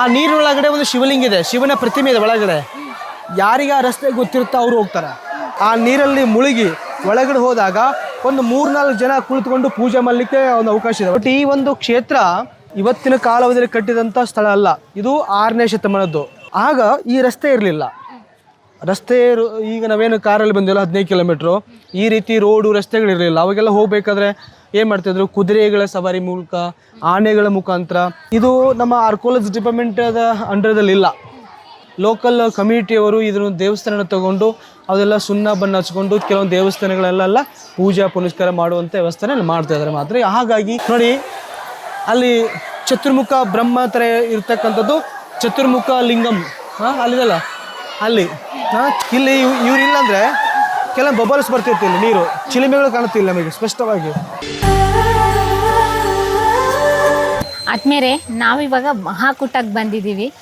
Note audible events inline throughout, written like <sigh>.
ಆ ನೀರಿನೊಳಗಡೆ ಒಂದು ಶಿವಲಿಂಗ ಇದೆ, ಶಿವನ ಪ್ರತಿಮೆ ಇದೆ ಒಳಗಡೆ. ಯಾರಿಗೆ ಆ ರಸ್ತೆ ಗೊತ್ತಿರುತ್ತೋ ಅವ್ರು ಹೋಗ್ತಾರೆ. ಆ ನೀರಲ್ಲಿ ಮುಳುಗಿ ಒಳಗಡೆ ಹೋದಾಗ ಒಂದು ಮೂರ್ನಾಲ್ಕು ಜನ ಕುಳಿತುಕೊಂಡು ಪೂಜೆ ಮಾಡಲಿಕ್ಕೆ ಒಂದು ಅವಕಾಶ ಇದೆ. ಬಟ್ ಈ ಒಂದು ಕ್ಷೇತ್ರ ಇವತ್ತಿನ ಕಾಲಾವಧಿಯಲ್ಲಿ ಕಟ್ಟಿದಂಥ ಸ್ಥಳ ಅಲ್ಲ. ಇದು ಆರನೇ ಶತಮಾನದ್ದು. ಆಗ ಈ ರಸ್ತೆ ಇರಲಿಲ್ಲ. ರಸ್ತೆ ಈಗ ನಾವೇನು ಕಾರಲ್ಲಿ ಬಂದಿಲ್ಲ, ಹದಿನೈದು ಕಿಲೋಮೀಟ್ರು ಈ ರೀತಿ ರೋಡು ರಸ್ತೆಗಳಿರಲಿಲ್ಲ ಅವಾಗೆಲ್ಲ ಹೋಗಬೇಕಾದ್ರೆ ಏನು ಮಾಡ್ತಿದ್ರು? ಕುದುರೆಗಳ ಸವಾರಿ ಮೂಲಕ, ಆನೆಗಳ ಮುಖಾಂತರ. ಇದು ನಮ್ಮ ಆರ್ಕೋಲಜಿ ಡಿಪಾರ್ಟ್ಮೆಂಟದ ಅಂಡರ್ದಲ್ಲಿ ಇಲ್ಲ. ಲೋಕಲ್ ಕಮಿಟಿಯವರು ಇದನ್ನು ದೇವಸ್ಥಾನ ತಗೊಂಡು, ಅದೆಲ್ಲ ಸುಣ್ಣ ಬಣ್ಣ ಹಚ್ಕೊಂಡು, ಕೆಲವೊಂದು ದೇವಸ್ಥಾನಗಳಲ್ಲೆಲ್ಲ ಪೂಜಾ ಪುನಸ್ಕಾರ ಮಾಡುವಂಥ ವ್ಯವಸ್ಥೆನ ಮಾಡ್ತಾ ಇದ್ದಾರೆ ಮಾತ್ರ. ಹಾಗಾಗಿ ನೋಡಿ, ಅಲ್ಲಿ ಚತುರ್ಮುಖ ಬ್ರಹ್ಮ ಥರ ಇರ್ತಕ್ಕಂಥದ್ದು, ಚತುರ್ಮುಖ ಲಿಂಗಂ. ಹಾಂ, ಅಲ್ಲಿದಲ್ಲ. ಅಲ್ಲಿ. ಇಲ್ಲಿ ಇವ್- ಇವ್ರು ಇಲ್ಲಾಂದ್ರೆ ಕೆಲವು ಬಬಲ್ಸ್ ಬರ್ತಿತ್ತು ಇಲ್ಲಿ, ನೀರು. ಚಿಲಿಮೆಗಳು ಕಾಣುತ್ತಿಲ್ಲ ನಮಗೆ, ಸ್ಪಷ್ಟವಾಗಿ. ಆದ್ಮೇಲೆ ನಾವಿವಾಗ ಮಹಾಕೂಟಕ್ಕೆ ಬಂದಿದ್ದೀವಿ.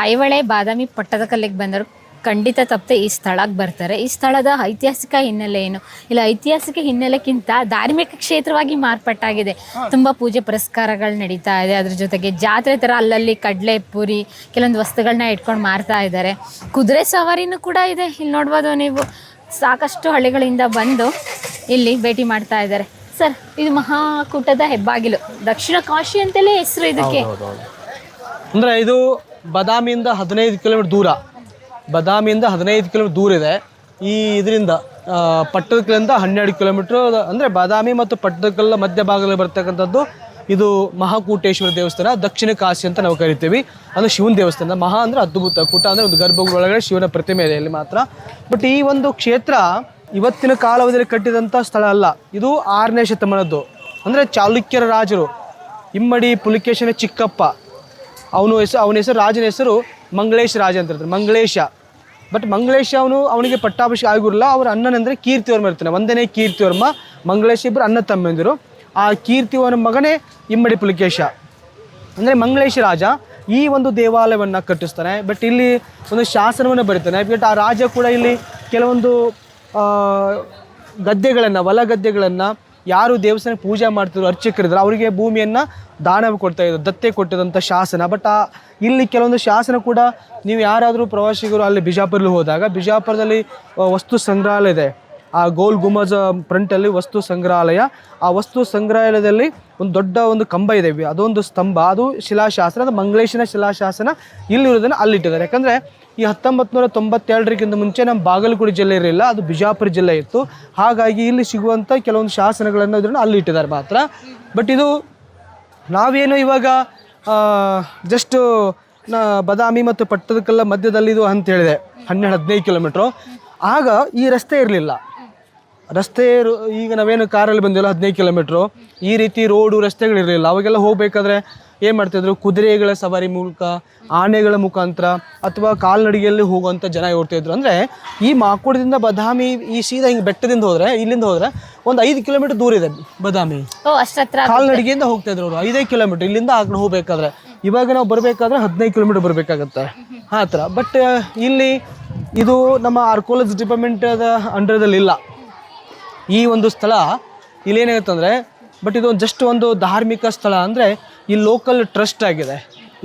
ಐಹೊಳೆ ಬಾದಾಮಿ ಪಟ್ಟದಕಲ್ಲಿಗೆ ಬಂದರು ಖಂಡಿತ ತಪ್ಪದೆ ಈ ಸ್ಥಳಕ್ಕೆ ಬರ್ತಾರೆ. ಈ ಸ್ಥಳದ ಐತಿಹಾಸಿಕ ಹಿನ್ನೆಲೆ ಏನು? ಇಲ್ಲ ಐತಿಹಾಸಿಕ ಹಿನ್ನೆಲೆಕ್ಕಿಂತ ಧಾರ್ಮಿಕ ಕ್ಷೇತ್ರವಾಗಿ ಮಾರ್ಪಟ್ಟಾಗಿದೆ. ತುಂಬ ಪೂಜೆ ಪುರಸ್ಕಾರಗಳು ನಡೀತಾ ಇದೆ. ಅದ್ರ ಜೊತೆಗೆ ಜಾತ್ರೆ ಥರ ಅಲ್ಲಲ್ಲಿ ಕಡಲೆ ಪುರಿ ಕೆಲವೊಂದು ವಸ್ತುಗಳನ್ನ ಇಟ್ಕೊಂಡು ಮಾರ್ತಾ ಇದ್ದಾರೆ. ಕುದುರೆ ಸವಾರಿನೂ ಕೂಡ ಇದೆ. ಇಲ್ಲಿ ನೋಡ್ಬೋದು ನೀವು. ಸಾಕಷ್ಟು ಹಳ್ಳಿಗಳಿಂದ ಬಂದು ಇಲ್ಲಿ ಭೇಟಿ ಮಾಡ್ತಾ ಇದ್ದಾರೆ. ಸರ್ ಇದು ಮಹಾಕೂಟದ ಹೆಬ್ಬಾಗಿಲು. ದಕ್ಷಿಣ ಕಾಶಿ ಅಂತಲೇ ಹೆಸರು ಇದಕ್ಕೆ. ಅಂದರೆ ಇದು ಬದಾಮಿಯಿಂದ ಹದಿನೈದು ಕಿಲೋಮೀಟರ್ ದೂರ. ಬದಾಮಿಯಿಂದ ಹದಿನೈದು ಕಿಲೋಮೀಟರ್ ದೂರ ಇದೆ. ಈ ಇದರಿಂದ ಪಟ್ಟದಕಲ್ಲಿಂದ ಹನ್ನೆರಡು ಕಿಲೋಮೀಟ್ರ್ ಅಂದರೆ ಬಾದಾಮಿ ಮತ್ತು ಪಟ್ಟದಕಲ್ಲ ಮಧ್ಯಭಾಗದಲ್ಲಿ ಬರ್ತಕ್ಕಂಥದ್ದು ಇದು ಮಹಾಕೂಟೇಶ್ವರ ದೇವಸ್ಥಾನ, ದಕ್ಷಿಣ ಕಾಶಿ ಅಂತ ನಾವು ಕರಿತೀವಿ. ಅಂದರೆ ಶಿವನ ದೇವಸ್ಥಾನ. ಮಹಾ ಅಂದರೆ ಅದ್ಭುತ ಕೂಟ ಅಂದರೆ ಒಂದು ಗರ್ಭಗುಳೊಳಗಡೆ ಶಿವನ ಪ್ರತಿಮೆ ಇದೆ ಇಲ್ಲಿ ಮಾತ್ರ. ಬಟ್ ಈ ಒಂದು ಕ್ಷೇತ್ರ ಇವತ್ತಿನ ಕಾಲಾವಧಿಯಲ್ಲಿ ಕಟ್ಟಿದಂಥ ಸ್ಥಳ ಅಲ್ಲ. ಇದು ಆರನೇ ಶತಮಾನದ್ದು. ಅಂದರೆ ಚಾಲುಕ್ಯರ ರಾಜರು, ಇಮ್ಮಡಿ ಪುಲಿಕೇಶನ ಚಿಕ್ಕಪ್ಪ. ಅವನು ಹೆಸರು, ಅವನ ಹೆಸರು ರಾಜನ ಹೆಸರು ಮಂಗಳೇಶ ರಾಜ ಅಂತ ಹೇಳ್ತಾರೆ ಮಂಗಳೇಶ. ಬಟ್ ಮಂಗಳೇಶ್ ಅವನು ಅವನಿಗೆ ಪಟ್ಟಾಭಿಷೇಕ ಆಗಿರಲ್ಲ ಅವ್ರ ಅಣ್ಣನೆಂದರೆ ಕೀರ್ತಿವರ್ಮ ಇರ್ತಾನೆ. ಒಂದನೇ ಕೀರ್ತಿವರ್ಮ ಮಂಗಳೇಶ ಇಬ್ಬರು ಅಣ್ಣ ತಮ್ಮಂದಿರು ಆ ಕೀರ್ತಿವರ್ಮ ಮಗನೇ ಇಮ್ಮಡಿ ಪುಲಿಕೇಶ. ಅಂದರೆ ಮಂಗಳೇಶ ರಾಜ ಈ ಒಂದು ದೇವಾಲಯವನ್ನು ಕಟ್ಟಿಸ್ತಾನೆ. ಬಟ್ ಇಲ್ಲಿ ಒಂದು ಶಾಸನವನ್ನು ಬರೀತಾನೆ. ಬಟ್ ಆ ರಾಜ ಕೂಡ ಇಲ್ಲಿ ಕೆಲವೊಂದು ಗದ್ದೆಗಳನ್ನು ಹೊಲ ಗದ್ದೆಗಳನ್ನು ಯಾರು ದೇವಸ್ಥಾನ ಪೂಜೆ ಮಾಡ್ತಿದ್ರು, ಅರ್ಚಕರಿದ್ರು, ಅವರಿಗೆ ಭೂಮಿಯನ್ನು ದಾನ ಕೊಡ್ತಾ ಇದ್ರು, ದತ್ತೆ ಕೊಟ್ಟಿದಂಥ ಶಾಸನ. ಬಟ್ ಆ, ಇಲ್ಲಿ ಕೆಲವೊಂದು ಶಾಸನ ಕೂಡ ನೀವು ಯಾರಾದರೂ ಪ್ರವಾಸಿಗರು ಅಲ್ಲಿ ಬಿಜಾಪುರಲ್ಲಿ ಹೋದಾಗ, ಬಿಜಾಪುರದಲ್ಲಿ ವಸ್ತು ಸಂಗ್ರಹಾಲಯ ಇದೆ. ಆ, ಗೋಲ್ ಗುಮಜ ಫ್ರಂಟಲ್ಲಿ ವಸ್ತು ಸಂಗ್ರಹಾಲಯ. ಆ ವಸ್ತು ಸಂಗ್ರಹಾಲಯದಲ್ಲಿ ಒಂದು ದೊಡ್ಡ ಒಂದು ಕಂಬ ಇದೆ. ಅದೊಂದು ಸ್ತಂಭ. ಅದು ಶಿಲಾಶಾಸನ, ಅದು ಮಂಗಳೇಶನ ಶಿಲಾಶಾಸನ ಇಲ್ಲಿರೋದನ್ನು ಅಲ್ಲಿಟ್ಟಿದ್ದಾರೆ. ಯಾಕಂದರೆ ಈ ಹತ್ತೊಂಬತ್ತು ನೂರ ತೊಂಬತ್ತೆರಡರಿಗಿಂತ ಮುಂಚೆ ನಮ್ಮ ಬಾಗಲಕೋಟೆ ಜಿಲ್ಲೆ ಇರಲಿಲ್ಲ, ಅದು ಬಿಜಾಪುರ ಜಿಲ್ಲೆ ಇತ್ತು. ಹಾಗಾಗಿ ಇಲ್ಲಿ ಸಿಗುವಂಥ ಕೆಲವೊಂದು ಶಾಸನಗಳನ್ನು ಇದನ್ನು ಅಲ್ಲಿಟ್ಟಿದ್ದಾರೆ ಮಾತ್ರ. ಬಟ್ ಇದು ನಾವೇನು ಇವಾಗ ಜಸ್ಟು ನಾ ಬದಾಮಿ ಮತ್ತು ಪಟ್ಟದಕಲ್ಲ ಮಧ್ಯದಲ್ಲಿ ಇದು ಅಂತ ಹೇಳಿದೆ, ಹನ್ನೆರಡು ಹದಿನೈದು ಕಿಲೋಮೀಟ್ರು. ಆಗ ಈ ರಸ್ತೆ ಇರಲಿಲ್ಲ. ರಸ್ತೆ ಈಗ ನಾವೇನು ಕಾರಲ್ಲಿ ಬಂದಿಲ್ಲ, ಹದಿನೈದು ಕಿಲೋಮೀಟ್ರು. ಈ ರೀತಿ ರೋಡು ರಸ್ತೆಗಳಿರಲಿಲ್ಲ. ಅವಾಗೆಲ್ಲ ಹೋಗಬೇಕಾದ್ರೆ ಏನು ಮಾಡ್ತಿದ್ರು ಕುದುರೆಗಳ ಸವಾರಿ ಮೂಲಕ ಆನೆಗಳ ಮುಖಾಂತರ ಅಥವಾ ಕಾಲ್ನಡಿಗೆಯಲ್ಲಿ ಹೋಗುವಂಥ ಜನ ಓಡ್ತಿದ್ರು ಅಂದರೆ ಈ ಮಾಕೋಡದಿಂದ ಬದಾಮಿ ಈ ಸೀದಾ ಹಿಂಗೆ ಬೆಟ್ಟದಿಂದ ಹೋದರೆ ಇಲ್ಲಿಂದ ಹೋದರೆ ಒಂದು ಐದು ಕಿಲೋಮೀಟರ್ ದೂರ ಇದೆ ಬದಾಮಿ. ಕಾಲ್ನಡಿಗೆಯಿಂದ ಹೋಗ್ತಾ ಇದ್ರು ಅವರು ಐದೈದು ಕಿಲೋಮೀಟರ್ ಇಲ್ಲಿಂದ ಆ ಕಡೆ ಹೋಗ್ಬೇಕಾದ್ರೆ. ಇವಾಗ ನಾವು ಬರಬೇಕಾದ್ರೆ ಹದಿನೈದು ಕಿಲೋಮೀಟರ್ ಬರಬೇಕಾಗತ್ತೆ. ಆ ಥರ. ಬಟ್ ಇಲ್ಲಿ ಇದು ನಮ್ಮ ಆರ್ಕೋಲಜಿ ಡಿಪಾರ್ಟ್ಮೆಂಟ್ ಅಂಡರ್ದಲ್ಲಿ ಇಲ್ಲ. ಈ ಒಂದು ಸ್ಥಳ ಇಲ್ಲೇನಾಗುತ್ತೆ ಅಂದರೆ ಬಟ್ ಇದು ಜಸ್ಟ್ ಒಂದು ಧಾರ್ಮಿಕ ಸ್ಥಳ ಅಂದರೆ ಈ ಲೋಕಲ್ ಟ್ರಸ್ಟ್ ಆಗಿದೆ.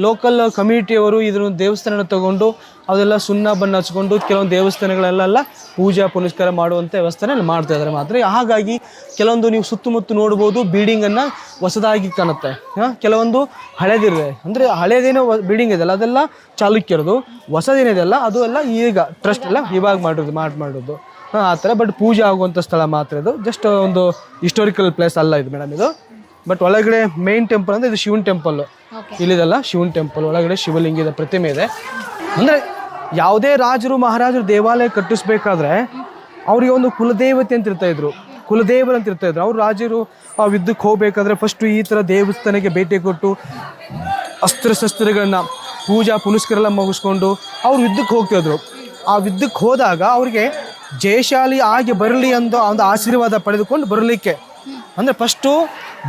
ಲೋಕಲ್ ಕಮ್ಯುನಿಟಿಯವರು ಇದನ್ನು ದೇವಸ್ಥಾನ ತಗೊಂಡು, ಅದೆಲ್ಲ ಸುಣ್ಣ ಬಣ್ಣ ಹಚ್ಕೊಂಡು ಕೆಲವೊಂದು ದೇವಸ್ಥಾನಗಳಲ್ಲೆಲ್ಲ ಪೂಜಾ ಪುನಸ್ಕಾರ ಮಾಡುವಂಥ ವ್ಯವಸ್ಥೆನ ಮಾಡ್ತಾ ಇದ್ದಾರೆ ಮಾತ್ರ. ಹಾಗಾಗಿ ಕೆಲವೊಂದು ನೀವು ಸುತ್ತಮುತ್ತ ನೋಡ್ಬೋದು ಬಿಲ್ಡಿಂಗನ್ನು ಹೊಸದಾಗಿ ಕಾಣುತ್ತೆ. ಹಾಂ, ಕೆಲವೊಂದು ಹಳೇದಿದೆ. ಅಂದರೆ ಹಳೇದೇನೋ ಬಿಲ್ಡಿಂಗ್ ಇದೆಯಲ್ಲ ಅದೆಲ್ಲ ಚಾಲುಕ್ಯರದು. ಹೊಸದೇನಿದೆಯಲ್ಲ ಅದು ಎಲ್ಲ ಈಗ ಟ್ರಸ್ಟ್ ಎಲ್ಲ ಇವಾಗ ಮಾಡಿರೋದು, ಮಾಡಿ ಮಾಡೋದು ಹಾಂ, ಆ ಥರ ಬಟ್ ಪೂಜೆ ಆಗುವಂಥ ಸ್ಥಳ ಮಾತ್ರ ಇದು. ಜಸ್ಟ್ ಒಂದು ಹಿಸ್ಟೋರಿಕಲ್ ಪ್ಲೇಸ್ ಅಲ್ಲ ಇದು ಮೇಡಮ್ ಇದು. ಬಟ್ ಒಳಗಡೆ ಮೇನ್ ಟೆಂಪಲ್ ಅಂದರೆ ಇದು ಶಿವನ್ ಟೆಂಪಲ್. ಇಲ್ಲಿದಲ್ಲ ಶಿವನ್ ಟೆಂಪಲ್. ಒಳಗಡೆ ಶಿವಲಿಂಗದ ಪ್ರತಿಮೆ ಇದೆ. ಅಂದರೆ ಯಾವುದೇ ರಾಜರು ಮಹಾರಾಜರು ದೇವಾಲಯ ಕಟ್ಟಿಸ್ಬೇಕಾದ್ರೆ ಅವರಿಗೆ ಒಂದು ಕುಲದೇವತೆ ಅಂತ ಇರ್ತಾ ಇದ್ರು. ಕುಲದೇವರು ಅಂತ ಇರ್ತಾ ಇದ್ರು. ಅವ್ರು ರಾಜರು ಆ ಯುದ್ಧಕ್ಕೆ ಹೋಗ್ಬೇಕಾದ್ರೆ ಫಸ್ಟು ಈ ಥರ ದೇವಸ್ಥಾನಕ್ಕೆ ಭೇಟಿ ಕೊಟ್ಟು ಅಸ್ತ್ರಶಸ್ತ್ರಗಳನ್ನ ಪೂಜಾ ಪುನಸ್ಕಾರ ಎಲ್ಲ ಮುಗಿಸ್ಕೊಂಡು ಅವ್ರು ಯುದ್ಧಕ್ಕೆ ಹೋಗ್ತಿದ್ರು ಆ ಯುದ್ಧಕ್ಕೆ ಹೋದಾಗ ಅವ್ರಿಗೆ ಜಯಶಾಲಿ ಆಗಿ ಬರಲಿ ಅಂತ ಒಂದು ಆಶೀರ್ವಾದ ಪಡೆದುಕೊಂಡು ಬರಲಿಕ್ಕೆ. ಅಂದರೆ ಫಸ್ಟು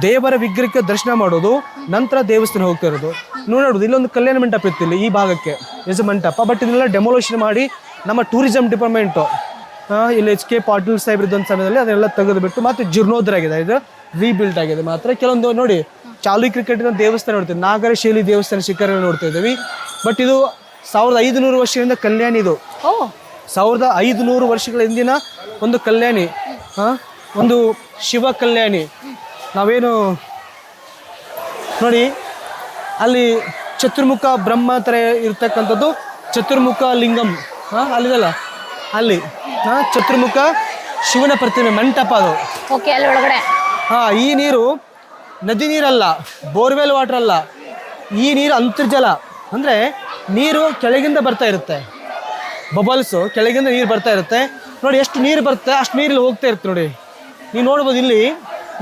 ದೇವರ ವಿಗ್ರಹಕ್ಕೆ ದರ್ಶನ ಮಾಡೋದು ನಂತರ ದೇವಸ್ಥಾನ ಹೋಗ್ತಾ ಇರೋದು ನೋಡೋದು ಇಲ್ಲೊಂದು ಕಲ್ಯಾಣ ಮಂಟಪ ಇತ್ತು ಇಲ್ಲಿ ಈ ಭಾಗಕ್ಕೆ ಎಸ್ ಮಂಟಪ. ಬಟ್ ಇದನ್ನೆಲ್ಲ ಡೆಮೊಲೇಷನ್ ಮಾಡಿ ನಮ್ಮ ಟೂರಿಸಂ ಡಿಪಾರ್ಟ್ಮೆಂಟು ಇಲ್ಲಿ ಎಚ್ ಕೆ ಪಾಟೀಲ್ ಸಾಹೇಬ್ರ ಇದ್ದಂಥ ಸಮಯದಲ್ಲಿ ಅದನ್ನೆಲ್ಲ ತೆಗೆದುಬಿಟ್ಟು ಮತ್ತೆ ಜೀರ್ಣೋದ್ರ ಆಗಿದೆ. ಇದು ರೀಬಿಲ್ಟ್ ಆಗಿದೆ ಮಾತ್ರ. ಕೆಲವೊಂದು ನೋಡಿ ಚಾಲುಕ್ಯ ಕ್ರಿಕೆಟಿನ ದೇವಸ್ಥಾನ ನೋಡ್ತೀವಿ. ನಾಗರ ಶೈಲಿ ದೇವಸ್ಥಾನ ಶಿಖರ ನೋಡ್ತಾ ಇದ್ದೀವಿ. ಬಟ್ ಇದು ಸಾವಿರದ ಐದುನೂರು ವರ್ಷದಿಂದ ಕಲ್ಯಾಣಿ ಇದು. ಸಾವಿರದ ಐದು ನೂರು ವರ್ಷಗಳ ಹಿಂದಿನ ಒಂದು ಕಲ್ಯಾಣಿ ಒಂದು ಶಿವ ಕಲ್ಯಾಣಿ. ನಾವೇನು ನೋಡಿ ಅಲ್ಲಿ ಚತುರ್ಮುಖ ಬ್ರಹ್ಮ ಥರ ಇರ್ತಕ್ಕಂಥದ್ದು ಚತುರ್ಮುಖ ಲಿಂಗಂ. ಹಾಂ ಅಲ್ಲಿದಲ್ಲ ಅಲ್ಲಿ. ಹಾಂ ಚತುರ್ಮುಖ ಶಿವನ ಪ್ರತಿಮೆ ಮಂಟಪ ಅದು. ಓಕೆ ಅಲ್ಲಿ ಒಳಗಡೆ. ಹಾಂ ಈ ನೀರು ನದಿ ನೀರಲ್ಲ ಬೋರ್ವೆಲ್ ವಾಟರ್ ಅಲ್ಲ ಈ ನೀರು ಅಂತರ್ಜಲ. ಅಂದರೆ ನೀರು ಕೆಳಗಿಂದ ಬರ್ತಾ ಇರುತ್ತೆ. ಬಬಲ್ಸು ಕೆಳಗಿಂದ ನೀರು ಬರ್ತಾ ಇರುತ್ತೆ. ನೋಡಿ ಎಷ್ಟು ನೀರು ಬರುತ್ತೆ ಅಷ್ಟು ನೀರಲ್ಲಿ ಹೋಗ್ತಾ ಇರುತ್ತೆ ನೋಡಿ. ನೀವು ನೋಡ್ಬೋದು ಇಲ್ಲಿ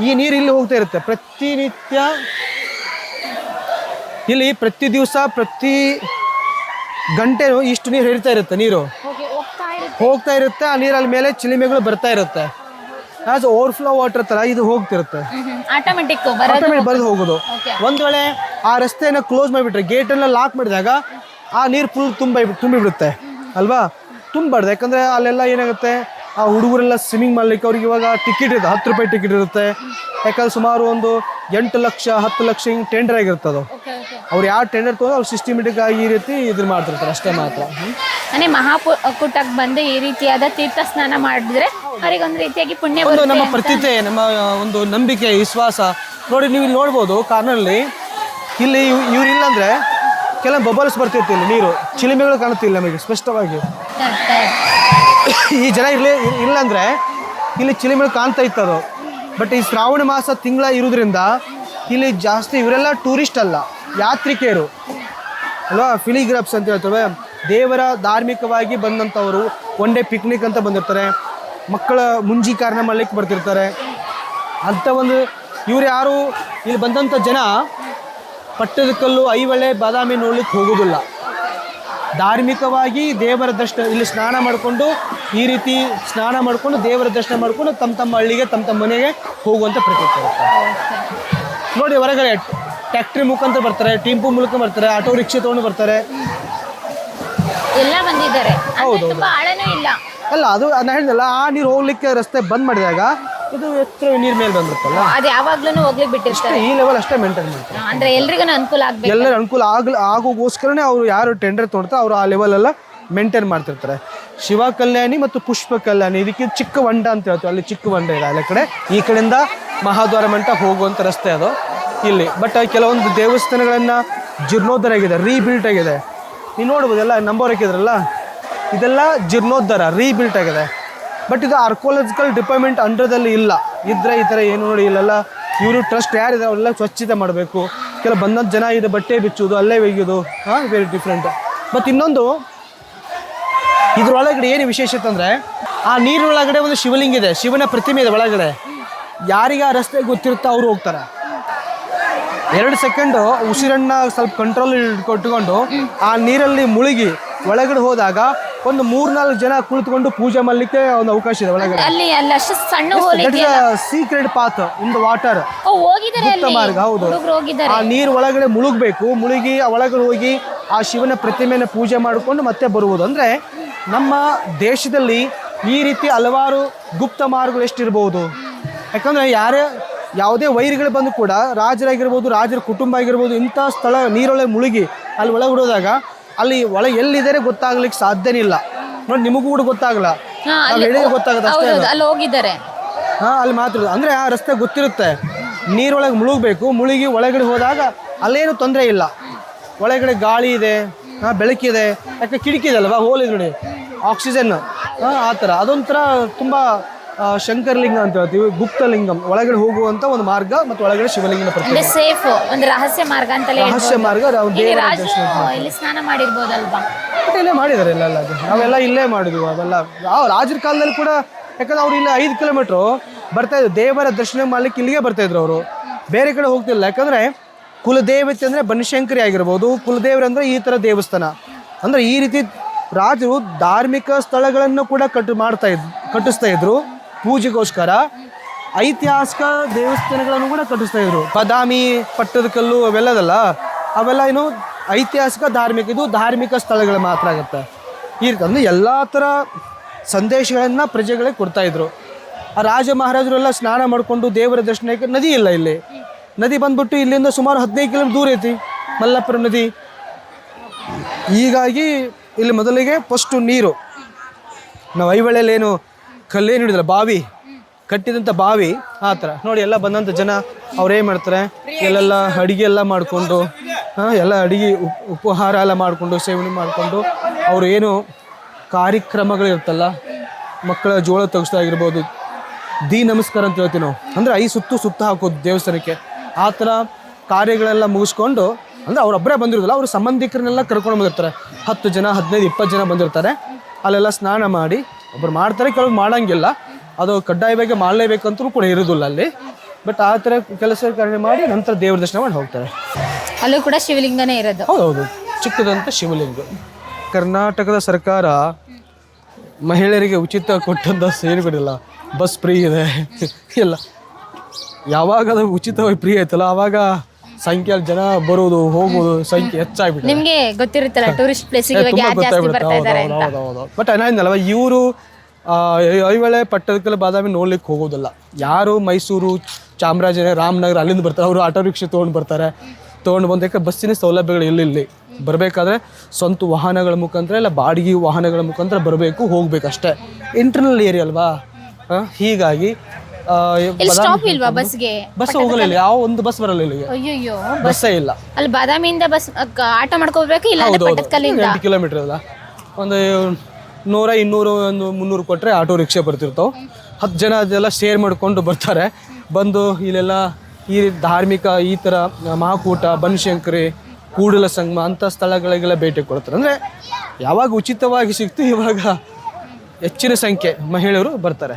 ಈ ನೀರು ಇಲ್ಲಿ ಹೋಗ್ತಾ ಇರುತ್ತೆ. ಪ್ರತಿನಿತ್ಯ ಇಲ್ಲಿ ಪ್ರತಿ ದಿವಸ ಪ್ರತಿ ಗಂಟೆ ಇಷ್ಟು ನೀರು ಹರಿತಾ ಇರುತ್ತೆ ನೀರು. ಹೋಗ್ತಾ ಇರುತ್ತೆ. ಆ ನೀರಲ್ಲಿ ಮೇಲೆ ಚಿಲಿಮೆಗಳು ಬರ್ತಾ ಇರುತ್ತೆ. ಆಸ್ ಓವರ್ಫ್ಲೋ ವಾಟರ್ ತರ ಇದು ಹೋಗ್ತಿರುತ್ತೆ. ಆಟೋಮೆಟಿಕ್ ಬರೋದು? ಹೋಗೋದು. ಒಂದ್ ವೇಳೆ ಆ ರಸ್ತೆಯನ್ನು ಕ್ಲೋಸ್ ಮಾಡಿಬಿಟ್ರೆ ಗೇಟನ್ನು ಲಾಕ್ ಮಾಡಿದಾಗ ಆ ನೀರು ಫುಲ್ ತುಂಬ ತುಂಬಿಬಿಡುತ್ತೆ. ಅಲ್ವಾ? ತುಂಬಾರ್ದು ಯಾಕಂದ್ರೆ ಅಲ್ಲೆಲ್ಲ ಏನಾಗುತ್ತೆ? ಆ ಹುಡುಗರೆಲ್ಲ ಸ್ವಿಮ್ಮಿಂಗ್ ಮಾಡಲಿಕ್ಕೆ ಅವ್ರಿಗೆ ಇವಾಗ ಟಿಕೆಟ್ ಇದೆ ಹತ್ತು ರೂಪಾಯಿ ಟಿಕೆಟ್ ಇರುತ್ತೆ. ಯಾಕಂದ್ರೆ ಸುಮಾರು ಒಂದು ಎಂಟು ಲಕ್ಷ ಹತ್ತು ಲಕ್ಷ ಹಿಂಗೆ ಟೆಂಡರ್ ಆಗಿರುತ್ತೆ ಅದು. ಓಕೆ ಓಕೆ ಅವ್ರು ಯಾವ ಟೆಂಡರ್ ತೊಗೊಂಡು ಅವ್ರು ಸಿಸ್ಟಮೆಟಿಕ್ ಆಗಿ ಈ ರೀತಿ ಇದನ್ನ ಮಾಡ್ತಿರ್ತಾರೆ ಅಷ್ಟೇ ಮಾತ್ರ. ಹ್ಮ್. ಮಹಾಪು ಕೂಟಕ್ಕೆ ಬಂದು ಈ ರೀತಿಯಾದ ತೀರ್ಥ ಸ್ನಾನ ಮಾಡಿದ್ರೆ ಅವರಿಗೆ ಒಂದು ರೀತಿಯಾಗಿ ಪುಣ್ಯ ಒಂದು ನಮ್ಮ. ಪ್ರತಿತೆ ನಮ್ಮ ಒಂದು ನಂಬಿಕೆ ವಿಶ್ವಾಸ. ನೋಡಿ ನೀವು ಇಲ್ಲಿ ನೋಡ್ಬೋದು ಕಾರ್ನಲ್ಲಿ ಇಲ್ಲಿ ಇವ್- ಇವ್ರು ಇಲ್ಲಾಂದ್ರೆ ಕೆಲವು ಬಬಲ್ಸ್ ಬರ್ತಿರ್ತಿಲ್ಲ ನೀರು. ಚಿಲಿಮೆಗಳು ಕಾಣುತ್ತಿಲ್ಲ ನಮಗೆ ಸ್ಪಷ್ಟವಾಗಿ. ಈ ಜನ ಇರಲಿ, ಇಲ್ಲಂದ್ರೆ ಇಲ್ಲಿ ಚಿಲಿಮಿಲ್ ಕಾಣ್ತಾ ಅದು ಬಟ್ ಈ ಶ್ರಾವಣ ಮಾಸ ತಿಂಗಳ ಇರೋದ್ರಿಂದ ಇಲ್ಲಿ ಜಾಸ್ತಿ ಇವರೆಲ್ಲ ಟೂರಿಸ್ಟ್ ಅಲ್ಲ ಯಾತ್ರಿಕೆಯರು ಅಲ್ವಾ? ಫಿಲಿಗ್ರಾಫ್ಸ್ ಅಂತ ಹೇಳ್ತವೆ. ದೇವರ ಧಾರ್ಮಿಕವಾಗಿ ಬಂದಂಥವರು ಒನ್ ಡೇ ಪಿಕ್ನಿಕ್ ಅಂತ ಬಂದಿರ್ತಾರೆ. ಮಕ್ಕಳ ಮುಂಜಿ ಕಾರಣ ಮಾಡಲಿಕ್ಕೆ ಬರ್ತಿರ್ತಾರೆ. ಅಂಥ ಒಂದು ಇವ್ರು ಯಾರು, ಇಲ್ಲಿ ಬಂದಂಥ ಜನ ಪಟ್ಟದಕಲ್ಲು ಐವಳೆ ಬಾದಾಮಿ ನೋಡ್ಲಿಕ್ಕೆ ಹೋಗೋದಿಲ್ಲ. ಧಾರ್ಮಿಕವಾಗಿ ದೇವರ ದರ್ಶನ, ಇಲ್ಲಿ ಸ್ನಾನ ಮಾಡಿಕೊಂಡು ಈ ರೀತಿ ಸ್ನಾನ ಮಾಡಿಕೊಂಡು ದೇವರ ದರ್ಶನ ಮಾಡಿಕೊಂಡು ತಮ್ಮ ತಮ್ಮ ಹಳ್ಳಿಗೆ ತಮ್ಮ ತಮ್ಮ ಮನೆಗೆ ಹೋಗುವಂಥ ಪ್ರತೀತಿ ಇರುತ್ತೆ. ನೋಡಿ ಹೊರಗಡೆ ಟ್ಯಾಕ್ಟ್ರಿ ಮುಖಾಂತರ ಬರ್ತಾರೆ ಟೆಂಪು ಮೂಲಕ ಬರ್ತಾರೆ ಆಟೋ ರಿಕ್ಷಾ ತಗೊಂಡು ಬರ್ತಾರೆ. ಎಲ್ಲ ಬಂದಿದ್ದಾರೆ. ಆಳನೂ ಇಲ್ಲ. ಅಲ್ಲ ಅದು ನಾನು ಹೇಳಿದಲ್ಲ ಆ ನೀರು ಹೋಗ್ಲಿಕ್ಕೆ ರಸ್ತೆ ಬಂದ್ ಮಾಡಿದಾಗ ಇದು ಎತ್ತರ ನೀರ್ ಮೇಲೆ ಬಂದಿರುತ್ತಲ್ಲ ಅದು ಯಾವಾಗ್ಲೂ ಹೋಗ್ಲಿಕ್ಕೆ ಬಿಟ್ಟಿರ್ತಾರೆ. ಈ ಲೆವೆಲ್ ಅಷ್ಟೇ ಮೇಂಟೈನ್ ಮಾಡ್ತಾರೆ. ಅಂದ್ರೆ ಎಲ್ರಿಗೂ ಅನುಕೂಲ ಆಗ್ಬೇಕು. ಎಲ್ಲರ ಅನುಕೂಲ ಆಗ ಆಗೋಗೋಸ್ಕರನೇ ಅವರು ಯಾರು ಟೆಂಡರ್ ತೊಗೊಳ್ತಾರೆ ಅವರು ಆ ಲೆವೆಲ್ ಎಲ್ಲ ಮೇಂಟೈನ್ ಮಾಡ್ತಿರ್ತಾರೆ. ಶಿವ ಕಲ್ಯಾಣಿ ಮತ್ತು ಪುಷ್ಪ ಕಲ್ಯಾಣಿ. ಇದಕ್ಕೆ ಚಿಕ್ಕ ವಂಡ ಅಂತ ಹೇಳ್ತೀವಿ. ಅಲ್ಲಿ ಚಿಕ್ಕ ವಂಡ ಇದೆ ಅಲ್ಲಿ ಕಡೆ. ಈ ಕಡೆಯಿಂದ ಮಹಾದ್ವಾರ ಮಂಟ ಹೋಗುವಂಥ ರಸ್ತೆ ಅದು ಇಲ್ಲಿ. ಬಟ್ ಕೆಲವೊಂದು ದೇವಸ್ಥಾನಗಳನ್ನು ಜೀರ್ಣೋದ್ಧಾರ ಆಗಿದೆ ರೀಬಿಲ್ಟ್ ಆಗಿದೆ. ನೀವು ನೋಡ್ಬೋದು ಎಲ್ಲ ನಂಬರ್ ಹಾಕಿದ್ರಲ್ಲ? ಇದೆಲ್ಲ ಜೀರ್ಣೋದ್ಧಾರ ರೀಬಿಲ್ಟ್ ಆಗಿದೆ. ಬಟ್ ಇದು ಆರ್ಕೋಲಜಿಕಲ್ ಡಿಪಾರ್ಟ್ಮೆಂಟ್ ಅಂಡರ್ದಲ್ಲಿ ಇಲ್ಲ. ಇದ್ರೆ ಈ ಥರ ಏನು ನೋಡಿ ಇಲ್ಲೆಲ್ಲ? ಇವರು ಟ್ರಸ್ಟ್ ಯಾರಿದೆ ಅವರೆಲ್ಲ ಸ್ವಚ್ಛತೆ ಮಾಡಬೇಕು. ಕೆಲವು ಬಂದಂಥ ಜನ ಇದೆ ಬಟ್ಟೆ ಬಿಚ್ಚೋದು ಅಲ್ಲೇ ಒಯ್ಯೋದು ಹಾಂ ವೆರಿ ಡಿಫ್ರೆಂಟ್ ಮತ್ತು ಇನ್ನೊಂದು ಇದ್ರೊಳಗಡೆ ಏನು ವಿಶೇಷತೆ ಅಂದರೆ ಆ ನೀರಿನೊಳಗಡೆ ಒಂದು ಶಿವಲಿಂಗ ಇದೆ ಶಿವನ ಪ್ರತಿಮೆ ಇದೆ ಒಳಗಡೆ. ಯಾರಿಗೆ ಆ ರಸ್ತೆ ಗೊತ್ತಿರುತ್ತೋ ಅವರು ಹೋಗ್ತಾರೆ. ಎರಡು ಸೆಕೆಂಡು ಉಸಿರನ್ನ ಸ್ವಲ್ಪ ಕಂಟ್ರೋಲ್ ಇಟ್ಕೊಂಡು ಆ ನೀರಲ್ಲಿ ಮುಳುಗಿ ಒಳಗಡೆ ಹೋದಾಗ ಒಂದು ಮೂರ್ನಾಲ್ಕು ಜನ ಕುಳಿತುಕೊಂಡು ಪೂಜೆ ಮಾಡಲಿಕ್ಕೆ ಒಂದು ಅವಕಾಶ ಇದೆ ಒಳಗಡೆ. ಅಲ್ಲಿ ಅಲ್ಲಿ ಸಣ್ಣ secret path in the water ಮಾರ್ಗ ಹೌದು. ಆ ನೀರು ಒಳಗಡೆ ಮುಳುಗಬೇಕು ಮುಳುಗಿ ಆ ಒಳಗಡೆ ಹೋಗಿ ಆ ಶಿವನ ಪ್ರತಿಮೆಯನ್ನು ಪೂಜೆ ಮಾಡಿಕೊಂಡು ಮತ್ತೆ ಬರುವುದು. ಅಂದರೆ ನಮ್ಮ ದೇಶದಲ್ಲಿ ಈ ರೀತಿ ಹಲವಾರು ಗುಪ್ತ ಮಾರ್ಗಗಳು ಎಷ್ಟಿರ್ಬೋದು? ಯಾಕಂದರೆ ಯಾರೇ ಯಾವುದೇ ವೈರಿಗಳು ಬಂದು ಕೂಡ ರಾಜರಾಗಿರ್ಬೋದು ರಾಜರ ಕುಟುಂಬ ಆಗಿರ್ಬೋದು ಇಂಥ ಸ್ಥಳ ನೀರೊಳಗೆ ಮುಳುಗಿ ಅಲ್ಲಿ ಒಳಗೆ ಬಿಡೋದಾಗ ಅಲ್ಲಿ ಒಳಗೆ ಎಲ್ಲಿದ್ದಾರೆ ಗೊತ್ತಾಗ್ಲಿಕ್ಕೆ ಸಾಧ್ಯನೇ ಇಲ್ಲ. ನೋಡಿ ನಿಮಗೂ ಕೂಡ ಗೊತ್ತಾಗಲ್ಲ. ಹೇಳಿದ್ರೆ ಗೊತ್ತಾಗುತ್ತೆ ಅಷ್ಟೇ ಅಲ್ಲಿ ಹೋಗಿದ್ದಾರೆ. ಹಾಂ ಅಲ್ಲಿ ಮಾತ್ರ ಅಂದರೆ ಆ ರಸ್ತೆ ಗೊತ್ತಿರುತ್ತೆ. ನೀರೊಳಗೆ ಮುಳುಗಬೇಕು ಮುಳುಗಿ ಒಳಗಡೆ ಹೋದಾಗ ಅಲ್ಲೇನು ತೊಂದರೆ ಇಲ್ಲ. ಒಳಗಡೆ ಗಾಳಿ ಇದೆ ಹಾ ಬೆಳಕಿದೆ ಯಾಕೆ ಕಿಟಕಿ ಇದೆ ಅಲ್ವಾ ಹೋಲ್ ನೋಡಿ. ಆಕ್ಸಿಜನ್. ಆ ಥರ. ಅದೊಂಥರ ತುಂಬ ಶಂಕರಲಿಂಗ ಅಂತ ಹೇಳ್ತೀವಿ. ಗುಪ್ತಲಿಂಗಂ ಒಳಗಡೆ ಹೋಗುವಂತ ಒಂದು ಮಾರ್ಗ ಮತ್ತು ಒಳಗಡೆ ಶಿವಲಿಂಗನ ಪ್ರತಿಮೆ. ಅಂದ್ರೆ ಸೇಫ್ ಒಂದು ರಹಸ್ಯ ಮಾರ್ಗ ಅಂತಲೇ ರಹಸ್ಯ ಮಾರ್ಗ ಇಲ್ಲಿ ಸ್ನಾನ ಮಾಡಿರ್ಬೋದಲ್ವಾ? ಇಲ್ಲೇ ಮಾಡಿದ್ದಾರೆ ಎಲ್ಲ ಅದು. ನಾವೆಲ್ಲ ಇಲ್ಲೇ ಮಾಡಿದ್ವಿ ಅವೆಲ್ಲ ರಾಜರ ಕಾಲದಲ್ಲಿ ಕೂಡ ಯಾಕಂದ್ರೆ ಅವ್ರು ಇಲ್ಲಿ ಐದು ಕಿಲೋಮೀಟ್ರು ಬರ್ತಾ ಇದ್ರು. ದೇವರ ದರ್ಶನ ಮಾಡ್ಲಿಕ್ಕೆ ಇಲ್ಲಿಗೆ ಬರ್ತಾ ಇದ್ರು ಅವರು. ಬೇರೆ ಕಡೆ ಹೋಗ್ತಿಲ್ಲ ಯಾಕಂದ್ರೆ ಕುಲದೇವತೆ ಅಂದ್ರೆ ಬನಶಂಕರಿ ಆಗಿರ್ಬೋದು. ಕುಲದೇವರು ಅಂದ್ರೆ ಈ ತರ ದೇವಸ್ಥಾನ. ಅಂದ್ರೆ ಈ ರೀತಿ ರಾಜರು ಧಾರ್ಮಿಕ ಸ್ಥಳಗಳನ್ನು ಕೂಡ ಕಟ್ಟು ಮಾಡ್ತಾ ಇದ್, ಕಟ್ಟಿಸ್ತಾ ಇದ್ರು. ಪೂಜೆಗೋಸ್ಕರ ಐತಿಹಾಸಿಕ ದೇವಸ್ಥಾನಗಳನ್ನು ಕೂಡ ಕಟ್ಟಿಸ್ತಾ ಇದ್ರು. ಬಾದಾಮಿ ಪಟ್ಟದಕಲ್ಲು ಅವೆಲ್ಲದಲ್ಲ, ಅವೆಲ್ಲ ಏನು ಐತಿಹಾಸಿಕ ಧಾರ್ಮಿಕ, ಇದು ಧಾರ್ಮಿಕ ಸ್ಥಳಗಳು ಮಾತ್ರ ಆಗುತ್ತೆ. ಈ ರೀತಿ ಎಲ್ಲ ಥರ ಸಂದೇಶಗಳನ್ನು ಪ್ರಜೆಗಳಿಗೆ ಕೊಡ್ತಾ ಇದ್ರು. ಆ ರಾಜ ಮಹಾರಾಜರೆಲ್ಲ ಸ್ನಾನ ಮಾಡಿಕೊಂಡು ದೇವರ ದರ್ಶನಕ್ಕೆ ನದಿ ಇಲ್ಲ ಇಲ್ಲಿ. ನದಿ ಬಂದ್ಬಿಟ್ಟು ಇಲ್ಲಿಂದ ಸುಮಾರು ಹದಿನೈದು ಕಿಲೋಮೀಟರ್ ದೂರ ಐತಿ, ಮಲ್ಲಪ್ಪುರ ನದಿ. ಹೀಗಾಗಿ ಇಲ್ಲಿ ಮೊದಲಿಗೆ ಫಸ್ಟು ನೀರು. ನಾವು ಐವಳೆಯಲ್ಲಿ ಏನು ಕಲ್ಲೇನು ಹಿಡಿದ್ರೆ ಬಾವಿ. ಕಟ್ಟಿದಂಥ ಬಾವಿ, ಆ ಥರ. ನೋಡಿ, ಎಲ್ಲ ಬಂದಂಥ ಜನ ಅವ್ರು ಏನು ಮಾಡ್ತಾರೆ? ಎಲ್ಲೆಲ್ಲ ಅಡುಗೆ ಎಲ್ಲ ಮಾಡಿಕೊಂಡು ಎಲ್ಲ ಅಡುಗೆ ಉಪ್ ಉಪಹಾರ ಎಲ್ಲ ಮಾಡಿಕೊಂಡು, ಸೇವನೆ ಮಾಡಿಕೊಂಡು ಅವರು ಏನು ಕಾರ್ಯಕ್ರಮಗಳಿರುತ್ತಲ್ಲ ಮಕ್ಕಳ ಜೋಳ ತೆಗಿಸ್ದಾಗಿರ್ಬೋದು ದಿ ನಮಸ್ಕಾರ ಅಂತ ಹೇಳ್ತೀವಿ ನಾವು. ಅಂದರೆ ಐ ಸುತ್ತು ಸುತ್ತ ಹಾಕೋದು ದೇವಸ್ಥಾನಕ್ಕೆ. ಆ ಥರ ಕಾರ್ಯಗಳೆಲ್ಲ ಮುಗಿಸ್ಕೊಂಡು, ಅಂದರೆ ಒಬ್ಬರೇ ಬಂದಿರೋದಿಲ್ಲ, ಅವ್ರ ಸಂಬಂಧಿಕರನ್ನೆಲ್ಲ ಕರ್ಕೊಂಡು ಬಂದಿರ್ತಾರೆ. ಹತ್ತು ಜನ ಹದಿನೈದು ಇಪ್ಪತ್ತು ಜನ ಬಂದಿರ್ತಾರೆ. ಅಲ್ಲೆಲ್ಲ ಸ್ನಾನ ಮಾಡಿ ಒಬ್ಬರು ಮಾಡ್ತಾರೆ ಕೆಲವ್ರು ಮಾಡೋಂಗಿಲ್ಲ. ಅದು ಕಡ್ಡಾಯವಾಗಿ ಮಾಡಲೇಬೇಕಂತೂ ಕೂಡ ಇರೋದಿಲ್ಲ ಅಲ್ಲಿ. ಬಟ್ ಆ ಥರ ಕೆಲಸ ಕಾರ್ಯ ಮಾಡಿ ನಂತರ ದೇವ್ರ ದರ್ಶನ ಮಾಡಿ ಹೋಗ್ತಾರೆ. ಅಲ್ಲೂ ಕೂಡ ಶಿವಲಿಂಗನೇ ಇರೋದು. ಹೌದೌದು. ಚಿಕ್ಕದಂತ ಶಿವಲಿಂಗ. ಕರ್ನಾಟಕದ ಸರ್ಕಾರ ಮಹಿಳೆಯರಿಗೆ ಉಚಿತ ಕೊಟ್ಟಂತ ಸೇರಿಬಿಡಿಲ್ಲ ಬಸ್ ಫ್ರೀ ಇದೆ. <laughs> ಇಲ್ಲ. ಯಾವಾಗ ಅದು ಉಚಿತವಾಗಿ ಫ್ರೀ ಆಯ್ತಲ್ಲ ಆವಾಗ ಸಂಖ್ಯೆ ಜನ ಬರೋದು ಹೋಗೋದು ಸಂಖ್ಯೆ ಹೆಚ್ಚಾಗ್ಬಿಟ್ಟು ನಿಮ್ಗೆ ಗೊತ್ತಿರುತ್ತಲ್ಲ <laughs> ಟೂರಿಸ್ಟ್ ಪ್ಲೇಸಿಗೆ ಇವಾಗ ಯಾರು ಜಾಸ್ತಿ ಬರ್ತಾ ಇದ್ದಾರೆ ಅಂತ. ಬಟ್ ಏನಾಯ್ತಲ್ಲ ಇವರು ಐಹೊಳೆ ಪಟ್ಟದಕಲ್ಲು ಬಾದಾಮಿ ನೋಡ್ಲಿಕ್ಕೆ ಹೋಗೋದಿಲ್ಲ. ಯಾರು ಮೈಸೂರು ಚಾಮರಾಜನಗರ ರಾಮನಗರ ಅಲ್ಲಿಂದ ಬರ್ತಾರೆ. ಅವರು ಆಟೋ ರಿಕ್ಷಾ ತೊಗೊಂಡು ಬರ್ತಾರೆ. ತೊಗೊಂಡು ಬಂದ ಯಾಕೆ ಬಸ್ಸಿನ ಸೌಲಭ್ಯಗಳು ಇಲ್ಲ ಇಲ್ಲಿ ಬರಬೇಕಾದ್ರೆ ಸ್ವಂತ ವಾಹನಗಳ ಮುಖಾಂತರ ಇಲ್ಲ ಬಾಡಿಗೆ ವಾಹನಗಳ ಮುಖಾಂತರ ಬರಬೇಕು ಹೋಗ್ಬೇಕಷ್ಟೇ. ಇಂಟರ್ನಲ್ ಏರಿಯಾ ಅಲ್ವಾ? ಆ, ಹೀಗಾಗಿ ಇಲ್ಲಿ ಸ್ಟಾಪ್ ಇಲ್ವಾ ಬಸ್ಗೆ ಬಸ್ ಹೋಗಲ್ಲ ಇಲ್ಲಿ. ಯಾವ ಒಂದು ಬಸ್ ಬರಲ್ಲ ಇಲ್ಲಿಗೆ ಅಯ್ಯಯ್ಯೋ ಬಸ್ಸೇ ಇಲ್ಲ. ಅಲ್ಲಿ ಬಾದಾಮಿಯಿಂದ ಬಸ್ ಆಟೋ ಮಾಡ್ಕೋಬೇಕು ಇಲ್ಲ ಹೌದು ಹೌದು ಪಟ್ಟದಕಲ್ಲಿಂದ ಎಂಟು ಕಿಲೋಮೀಟರ್ ಅಲ್ಲ ಒಂದು ನೂರ ಇನ್ನೂರು ಒಂದು ಮುನ್ನೂರು ಕೊಟ್ಟರೆ ಆಟೋ ರಿಕ್ಷಾ ಬರ್ತಿರ್ತಾವೆ. ಹತ್ತು ಜನ ಅದೆಲ್ಲ ಶೇರ್ ಮಾಡಿಕೊಂಡು ಬರ್ತಾರೆ. ಬಂದು ಇಲ್ಲೆಲ್ಲ ಈ ಧಾರ್ಮಿಕ ಈ ಥರ ಮಹಾಕೂಟ ಬನಶಂಕರಿ ಕೂಡಲ ಸಂಗಮ ಅಂಥ ಸ್ಥಳಗಳಿಗೆಲ್ಲ ಭೇಟಿ ಕೊಡ್ತಾರೆ. ಅಂದರೆ ಯಾವಾಗ ಉಚಿತವಾಗಿ ಸಿಕ್ತು ಇವಾಗ ಹೆಚ್ಚಿನ ಸಂಖ್ಯೆ ಮಹಿಳೆಯರು ಬರ್ತಾರೆ.